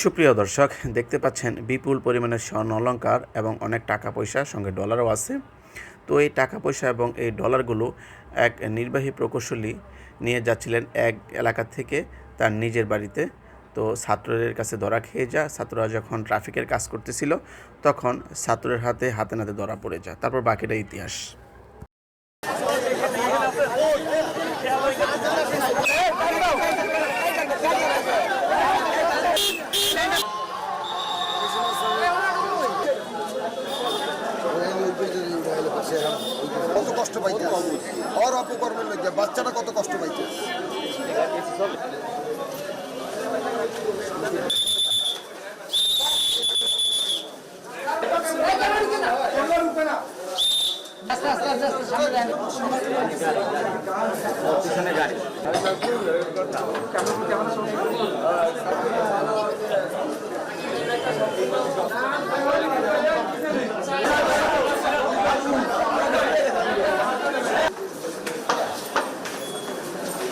সুপ্রিয় দর্শক, দেখতে পাচ্ছেন বিপুল পরিমাণে স্বর্ণ অলঙ্কার এবং অনেক টাকা পয়সা, সঙ্গে ডলারও আছে। তো এই টাকা পয়সা এবং এই ডলারগুলো এক নির্বাহী প্রকৌশলী নিয়ে যাচ্ছিলেন এক এলাকা থেকে তার নিজের বাড়িতে। তো ছাত্রদের কাছে ধরা খেয়ে যা, ছাত্ররা যখন ট্রাফিকের কাজ করতেছিল, তখন ছাত্রের হাতে হাতে নাতে ধরা পড়ে যায়। তারপর বাকিটা ইতিহাস। কষ্ট পাইতে আর অপকর্মের লোক বাচ্চাটা কত কষ্ট পাইতে भाई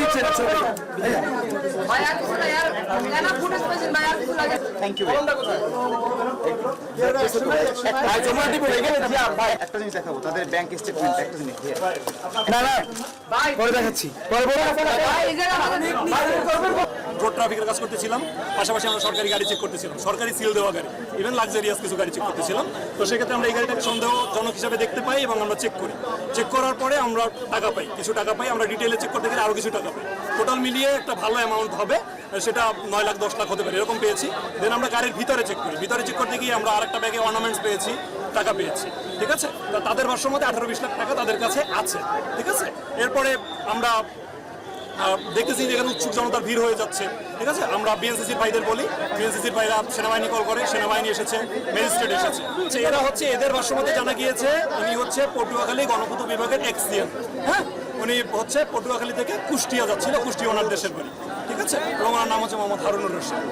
নিচ্ছেন স্টেটমেন্ট রোড ট্রাফিকের কাজ করতেছিলাম পাশাপাশি আমরা সরকারি গাড়ি চেক করতেছিলাম। সরকারি সিল দেওয়া গাড়ি ইভেন লাক্সারিয়াস কিছু গাড়ি চেক করতেছিলাম। তো সেক্ষেত্রে আমরা এই গাড়িটাকে সন্দেহজনক হিসাবে দেখতে পাই এবং আমরা চেক করি। চেক করার পরে আমরা টাকা পাই কিছু টাকা পাই আমরা ডিটেলে চেক করতে গেলে আরও কিছু টাকা পাই টোটাল মিলিয়ে একটা ভালো অ্যামাউন্ট হবে, সেটা নয় লাখ, দশ লাখ হতে পারে, এরকম পেয়েছি। দেন আমরা গাড়ির ভিতরে চেক করি। ভিতরে চেক করতে গিয়ে আমরা আরেকটা ব্যাগে অর্নামেন্টস পেয়েছি, টাকা পেয়েছি। ঠিক আছে? তাদের ভাষ্য মতে আঠারো, বিশ লাখ টাকা তাদের কাছে আছে। ঠিক আছে? এরপরে আমরা দেখতেছি যে এখানে উৎসুক জনতার ভিড় হয়ে যাচ্ছে। ঠিক আছে? আমরা বিএনসিসির ভাইদের বলি। বিএনসিসির ভাইরা সেনাবাহিনী কল করে, সেনাবাহিনী এসেছে ম্যাজিস্ট্রেট এসেছে। এরা হচ্ছে, এদের ভাষ্যমতে জানা গিয়েছে, উনি হচ্ছে পটুয়াখালী গণপূর্ত বিভাগের এক্সিএম হ্যাঁ? উনি হচ্ছে পটুয়াখালী থেকে কুষ্টিয়া যাচ্ছিল, কুষ্টিয়া ওনার দেশের বাড়ি। ঠিক আছে? এবং ওনার নাম হচ্ছে মোহাম্মদ হারুনুর রশিদ।